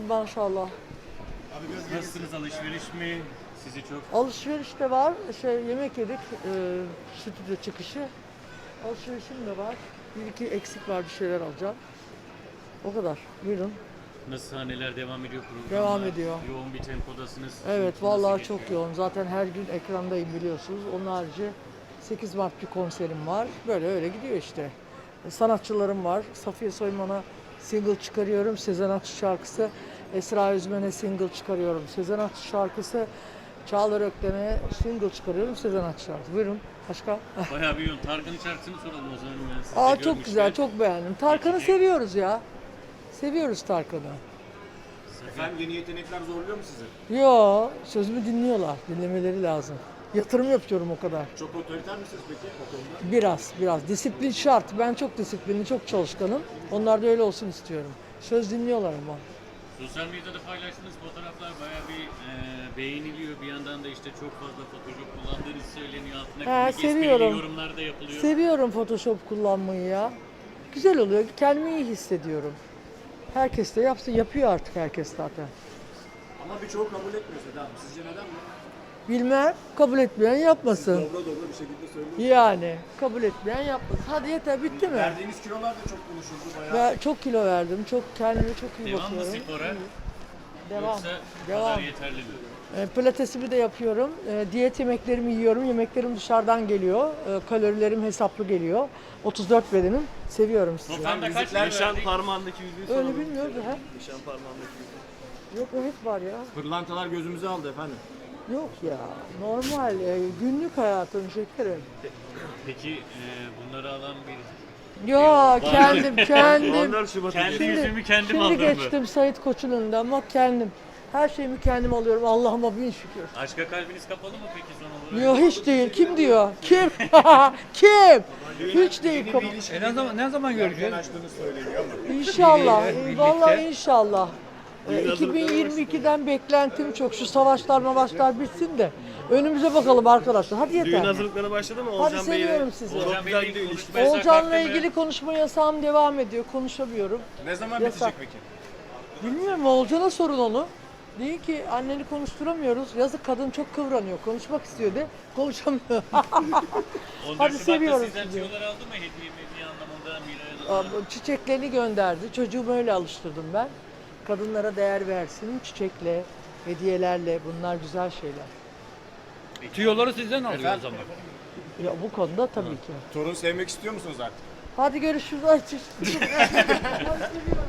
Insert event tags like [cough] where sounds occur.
Maşallah. Nasılsınız alışveriş mi? Sizi çok Alışveriş de var. Şey yemek yedik. E, stüdyo çıkışı. Alışverişim de var. Bir iki eksik var bir şeyler alacağım. O kadar. Buyurun. nasıl sahneler devam ediyor programlar? Devam ediyor. Yoğun bir tempodasınız. Evet Nasıl vallahi geçiyor? çok yoğun. Zaten her gün ekrandayım biliyorsunuz. Onun harici 8 Mart bir konserim var. Böyle öyle gidiyor işte. Sanatçılarım var. Safiye Soyman'a single çıkarıyorum. Sezen Aksu şarkısı. Esra Özmen'e single çıkarıyorum. Sezen Aksu şarkısı. Çağlar Öktem'e single çıkarıyorum. Sezen Aksu şarkısı. Buyurun. Başka? [laughs] Bayağı bir yoğun. Tarkan'ın şarkısını soralım o zaman. Ben sizi de Aa çok güzel, çok beğendim. Tarkan'ı seviyoruz ya. Seviyoruz Tarkan'ı. Efendim yeni yetenekler zorluyor mu sizi? Yo, sözümü dinliyorlar. Dinlemeleri lazım. Yatırım yapıyorum o kadar. Çok otoriter misiniz peki o konuda? Biraz, biraz. Disiplin şart. Ben çok disiplinli, çok çalışkanım. Onlar da öyle olsun istiyorum. Söz dinliyorlar ama. Sosyal medyada paylaştığınız fotoğraflar bayağı bir e, beğeniliyor. Bir yandan da işte çok fazla Photoshop kullandığınız söyleniyor. Altına Ha, komik esprili seviyorum. yorumlar da yapılıyor. Seviyorum Photoshop kullanmayı ya. Güzel oluyor. Kendimi iyi hissediyorum. Herkes de yapsın. Yapıyor artık herkes zaten. Ama birçoğu kabul etmiyor Seda Hanım. Sizce neden bu? Bilmem, kabul etmeyen yapmasın. Dobra dobra bir şekilde söylüyorsunuz. Yani kabul etmeyen yapmasın. Hadi yeter, bitti mi? Verdiğiniz kilolar da çok konuşuldu bayağı. Ben çok kilo verdim. Çok kendime çok iyi Devam mı bakıyorum. spora? Devam. Yoksa Devam. kadar yeterli mi? E, Pilatesimi de yapıyorum. E, diyet yemeklerimi yiyorum. Yemeklerim dışarıdan geliyor. E, kalorilerim hesaplı geliyor. 34 bedenim. Seviyorum sizi. Toplamda kaç kilo Nişan verdik? parmağındaki yüzüğü Öyle bilmiyordu ha. Nişan parmağındaki yüzüğü. Yok o hep var ya. Pırlantalar gözümüzü aldı efendim. Yok ya. Normal. e, günlük hayatım şekerim. Peki e, bunları alan bir... Yo kendim kendim. 14 Şubat'ta Kendi Şimdi- yüzümü kendim Şimdi aldım mı? geçtim Sait Koç'un önünde ama kendim. Her şeyimi kendim alıyorum. Allah'ıma bin şükür. Aşka kalbiniz kapalı mı peki son olarak? Yok hiç değil. Kim diyor? Kim? [laughs] Kim? Hiç değil. Kap- E ne zaman ne zaman göreceğiz? açtığını söyleniyor ama. İnşallah. Birlikte. Vallahi inşallah. Ee, 2022'den beklentim çok. Şu savaşlar mavaşlar bitsin de önümüze bakalım arkadaşlar. Hadi yeter. hazırlıkları başladı mı Hadi seviyorum sizi. Olcan Bey'le konuşma yasak Olcan'la hakkı mı? ilgili konuşma yasağım devam ediyor. Konuşamıyorum. Ne zaman Yasak. bitecek peki? Bilmiyorum Olcan'a sorun onu. Deyin ki anneni konuşturamıyoruz. Yazık kadın çok kıvranıyor. Konuşmak istiyor de konuşamıyor. [laughs] 14 Hadi Şubat'ta seviyorum sizden sizi. tüyolar aldı mı hediye hediye anlamında Çiçeklerini gönderdi. Çocuğumu öyle alıştırdım ben. Kadınlara değer versin. Çiçekle, hediyelerle. Bunlar güzel şeyler. Tüyoları sizden alıyor o zaman. Ya bu konuda tabii ki. Torun sevmek istiyor musunuz artık? Hadi görüşürüz. Ay, çiş- [laughs] Hadi seviyorum.